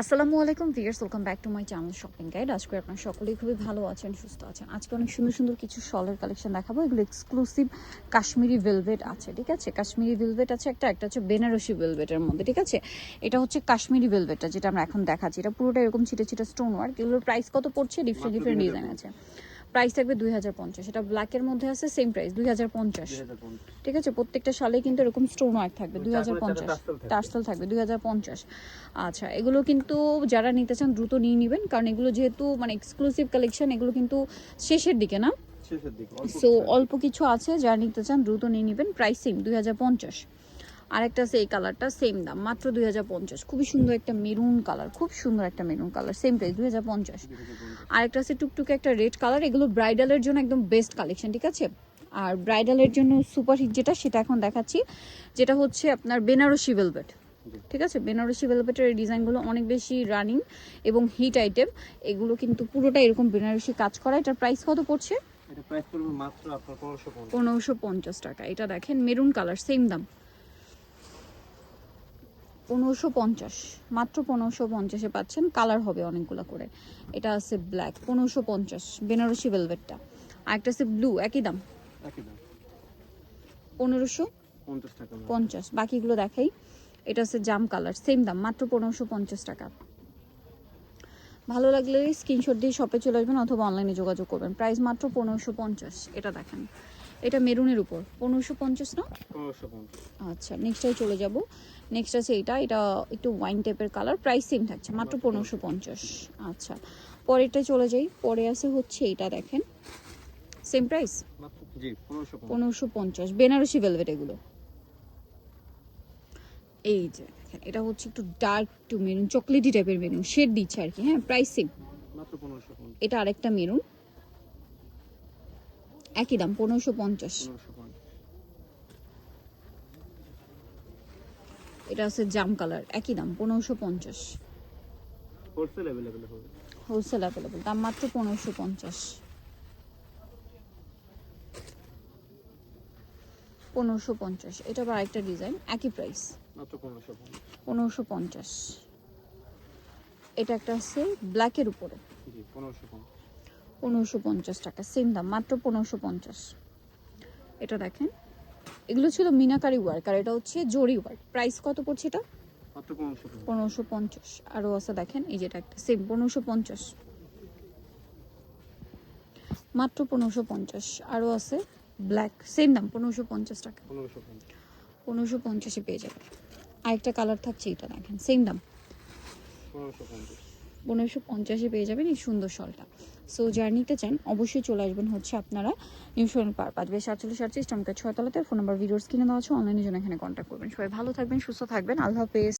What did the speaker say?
আসসালামু আলাইকুম viewers welcome back to my channel shopping guide. আজকে আপনারা সকলেই খুবই ভালো আছেন সুস্থ আছেন। আজকে অনেক সুন্দর সুন্দর কিছু শলের কালেকশন দেখাবো। এগুলো এক্সক্লুসিভ কাশ্মীরি ভেলভেট আছে ঠিক আছে? কাশ্মীরি ভেলভেট আছে একটা একটা হচ্ছে বেনারসি ভেলভেটের মধ্যে ঠিক আছে? এটা হচ্ছে কাশ্মীরি ভেলভেটটা যেটা আমরা এখন দেখাচ্ছি। এটা পুরোটা এরকম ছিটে ছিটে স্টোন ওয়ার্ক এগুলোর প্রাইস কত পড়ছে? ডিফারেন্ট ডিফারেন্ট ডিজাইন আছে। প্রাইস থাকবে দুই হাজার পঞ্চাশ। এটা ব্ল্যাকের মধ্যে আছে সেম প্রাইস দুই হাজার পঞ্চাশ। ঠিক আছে? প্রত্যেকটা সালে কিন্তু এরকম স্টোন ওয়ার্ক থাকবে দুই হাজার পঞ্চাশ। টার্সেল থাকবে। দুই হাজার পঞ্চাশ। আচ্ছা এগুলো কিন্তু যারা নিতে চান দ্রুত নিয়ে নেবেন কারণ এগুলো যেহেতু মানে এক্সক্লুসিভ কালেকশন এগুলো কিন্তু শেষের দিকে না? সো অল্প কিছু আছে। যারা নিতে চান দ্রুত নিয়ে নেবেন প্রাইস সেম দুই হাজার পঞ্চাশ। আরেকটা আছে এই কালারটা সেম দাম মাত্র দুই হাজার পঞ্চাশ। খুবই সুন্দর একটা মেরুন কালার খুব সুন্দর একটা মেরুন কালার সেম প্রাইস দুই হাজার পঞ্চাশ। আরেকটা আছে টুকটুকে একটা রেড কালার এগুলো ব্রাইডালের জন্য একদম বেস্ট কালেকশন ঠিক আছে? আর ব্রাইডালের জন্য সুপার হিট যেটা সেটা এখন দেখাচ্ছি যেটা হচ্ছে আপনার বেনারসি ভেলভেট ঠিক আছে? বেনারসি ভেলভেটের এই ডিজাইনগুলো অনেক বেশি রানিং এবং হিট আইটেম এগুলো কিন্তু পুরোটা এরকম বেনারসি কাজ করা এটার প্রাইস কত পড়ছে? পনেরোশো পঞ্চাশ। টাকা এটা দেখেন মেরুন কালার সেম দাম। পনেরোশো পঞ্চাশ মাত্র পনেরোশো পঞ্চাশে পাচ্ছেন। কালার হবে অনেকগুলো করে। এটা আছে ব্ল্যাক পনেরোশো পঞ্চাশ বেনারসি ভেলভেটটা আর একটা আছে ব্লু একই দাম? পনেরোশো পঞ্চাশ বাকিগুলো দেখাই। এটা হচ্ছে জাম কালার সেম দাম মাত্র পনেরোশো পঞ্চাশ টাকা। ভালো লাগলে স্ক্রিনশট দিয়ে শপে চলে আসবেন অথবা অনলাইনে যোগাযোগ করবেন। প্রাইস মাত্র পনেরোশো পঞ্চাশ এটা দেখেন। এটা মেরুনের উপর। পনেরোশো পঞ্চাশ না? আচ্ছা নেক্সটটাই চলে যাব। নেক্সট আছে এটা এটা একটু ওয়াইন টাইপের কালার প্রাইস সেম থাকছে মাত্র পনেরোশো পঞ্চাশ। আচ্ছা পরেরটাই চলে যাই পরে আছে হচ্ছে এটা দেখেন। সেম প্রাইস পনেরোশো পঞ্চাশ। বেনারসি ভেলভেট এগুলো। এই যে দেখেন এটা হচ্ছে একটু ডার্ক টু মেরুন চকলেটি টাইপের মেরুন শেড দিচ্ছে আর কি হ্যাঁ প্রাইস সেম এটা আরেকটা মেরুন একই দাম পনেরোশো পঞ্চাশ। এটা আছে জাম কালার একই দাম পনেরোশো পঞ্চাশ। হোলসেল অ্যাভেলেবেল হবে। হোলসেল অ্যাভেলেবল দাম মাত্র পনেরোশো পঞ্চাশ। পনেরোশো পঞ্চাশ এটা আবার আরেকটা ডিজাইন একই প্রাইস পনেরোশো পঞ্চাশ। পনেরোশো পঞ্চাশ। এটা একটা আছে ব্ল্যাকের উপরে। পনেরোশো পঞ্চাশ। পনেরোশো পঞ্চাশ টাকা। সেম দাম মাত্র পনেরোশো পঞ্চাশ। এটা দেখেন। এগুলো ছিল মিনাকারি ওয়ার্ক আর এটা হচ্ছে জরি ওয়ার্ক প্রাইস কত পড়ছে এটা? পনেরোশো পঞ্চাশ। আরও আছে দেখেন এই যেটা একটা সেম পনেরোশো পঞ্চাশ। মাত্র পনেরোশো পঞ্চাশ। আরও আছে ব্ল্যাক সেম দাম পনেরোশো পঞ্চাশ টাকা। পনেরোশো পনেরোশো পঞ্চাশে পেয়ে যাবে। আরেকটা কালার থাকছে এটা দেখেন সেম দাম। পনেরোশো পঞ্চাশ। পনেরোশো পঞ্চাশে পেয়ে যাবেন এই সুন্দর শলটা। সো যারা নিতে চান, অবশ্যই চলে আসবেন হচ্ছে আপনারা নিউশন পার পাঁচ বেশ সাতচল্লিশ আটচল্লিশ টমকা ছয়তলাতে। ফোন নাম্বার ভিডিওস কিনে দেওয়া আছে। অনলাইনের জন্য এখানে কন্ট্যাক্ট করবেন। সবাই ভালো থাকবেন, সুস্থ থাকবেন। আল্লাহ হাফেজ।